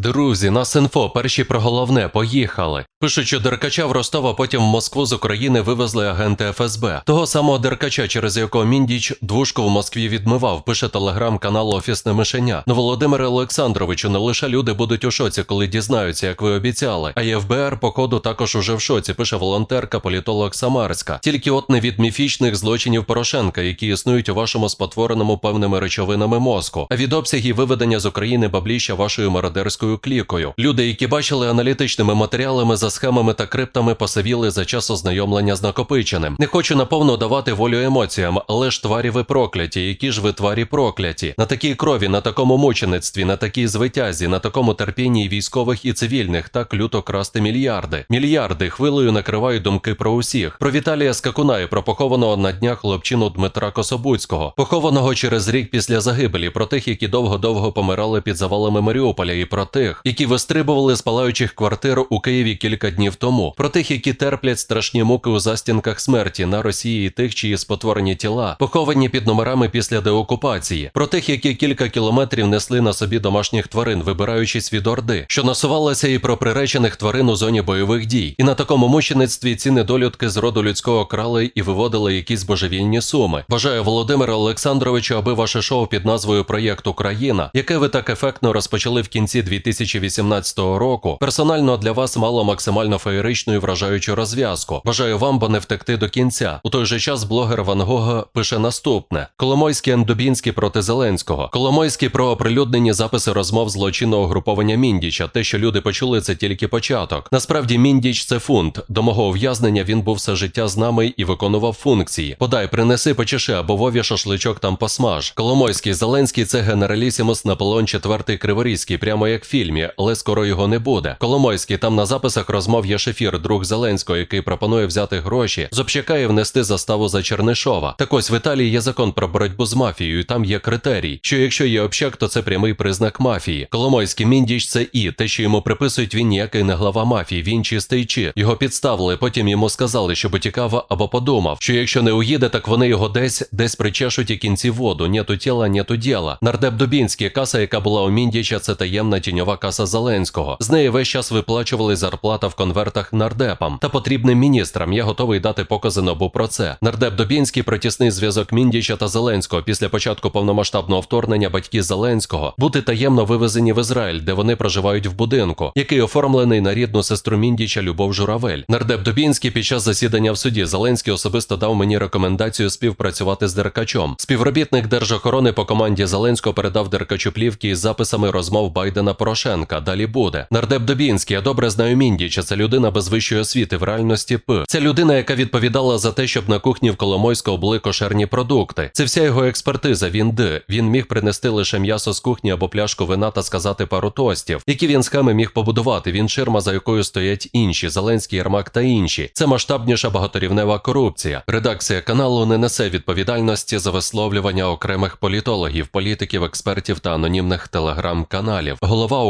Друзі, нас інфо, перші про головне, поїхали. Пишуть, що Деркача в Ростова потім в Москву з України вивезли агенти ФСБ. Того самого Деркача, через якого Міндіч двушку в Москві відмивав, пише телеграм-канал Офісне Мишеня. Ну, Володимире Олександровичу, не лише люди будуть у шоці, коли дізнаються, як ви обіцяли. А ФБР, походу, також уже в шоці, пише волонтерка, політолог Самарська. Тільки от не від міфічних злочинів Порошенка, які існують у вашому спотвореному певними речовинами мозку, а від обсягів виведення з України бабліща вашою мародерською клікою. Люди, які бачили аналітичними матеріалами за схемами та криптами, посивіли за час ознайомлення з накопиченим. Не хочу наповно давати волю емоціям, але ж тварі ви прокляті, які ж ви тварі прокляті. На такій крові, на такому мучеництві, на такій звитязі, на такому терпінні військових і цивільних так люто красти мільярди. Мільярди хвилею накривають думки про усіх. Про Віталія Скакуна і про похованого на днях хлопчину Дмитра Кособуцького, похованого через рік після загибелі, про тих, які довго-довго помирали під завалами Маріуполя, і про тих, які вистрибували з палаючих квартир у Києві кілька днів тому, про тих, які терплять страшні муки у застінках смерті на Росії, тих, чиї спотворені тіла, поховані під номерами після деокупації, про тих, які кілька кілометрів несли на собі домашніх тварин, вибираючись від орди, що насувалася і про приречених тварин у зоні бойових дій. І на такому мучеництві ці недолюдки з роду людського крали і виводили якісь божевільні суми. Бажаю Володимира Олександровичу, аби ваше шоу під назвою Проєкт Україна, яке ви так ефектно розпочали в кінці 2018 року, персонально для вас мало максимально феєричну і вражаючу розв'язку. Бажаю вам, бо не втекти до кінця. У той же час блогер Ван Гога пише наступне: Коломойський Ендубінський проти Зеленського. Коломойський про оприлюднені записи розмов злочинного груповання Міндіча. Те, що люди почули, це тільки початок. Насправді, Міндіч це фунт. До мого ув'язнення він був все життя з нами і виконував функції. Подай, принеси, почеши або вові шашличок там посмаж. Коломойський Зеленський це генералісімус Наполеон IV Криворізький, прямо як в фільмі, але скоро його не буде. Коломойський там на записах розмов є шефір, друг Зеленського, який пропонує взяти гроші з общака і внести заставу за Чернишова. Так ось в Італії є закон про боротьбу з мафією. і Там є критерій, що якщо є общак, то це прямий признак мафії. Коломойський міндіч це і те, що йому приписують, він ніякий не глава мафії, він чистий чи його підставили. Потім йому сказали, щоб утікав або подумав, що якщо не уїде, так вони його десь десь причешуть і кінці воду. Нету тіла, нету діла. Нардеп Дубінський, каса, яка була у Міндіча, це таємна тіньова каса Зеленського. З неї весь час виплачували зарплата в конвертах нардепам та потрібним міністрам. Я готовий дати покази НАБУ про це. Нардеп Дубінський про тісний зв'язок Міндіча та Зеленського після початку повномасштабного вторгнення батьки Зеленського бути таємно вивезені в Ізраїль, де вони проживають в будинку, який оформлений на рідну сестру Міндіча Любов Журавель. Нардеп Дубінський під час засідання в суді Зеленський особисто дав мені рекомендацію співпрацювати з Деркачом. Співробітник держохорони по команді Зеленського передав Деркачу плівки із записами розмов Байдена Порошенка. Далі буде. Нардеп Дубінський, я добре знаю Міндіча. Це людина без вищої освіти в реальності П. Це людина, яка відповідала за те, щоб на кухні в Коломойського були кошерні продукти. Це вся його експертиза. Він Д. Він міг принести лише м'ясо з кухні або пляшку вина та сказати пару тостів, які він схеми міг побудувати. Він ширма, за якою стоять інші Зеленський, Єрмак та інші. Це масштабніша багаторівнева корупція. Редакція каналу не несе відповідальності за висловлювання окремих політологів, політиків, експертів та анонімних телеграм-каналів. Голова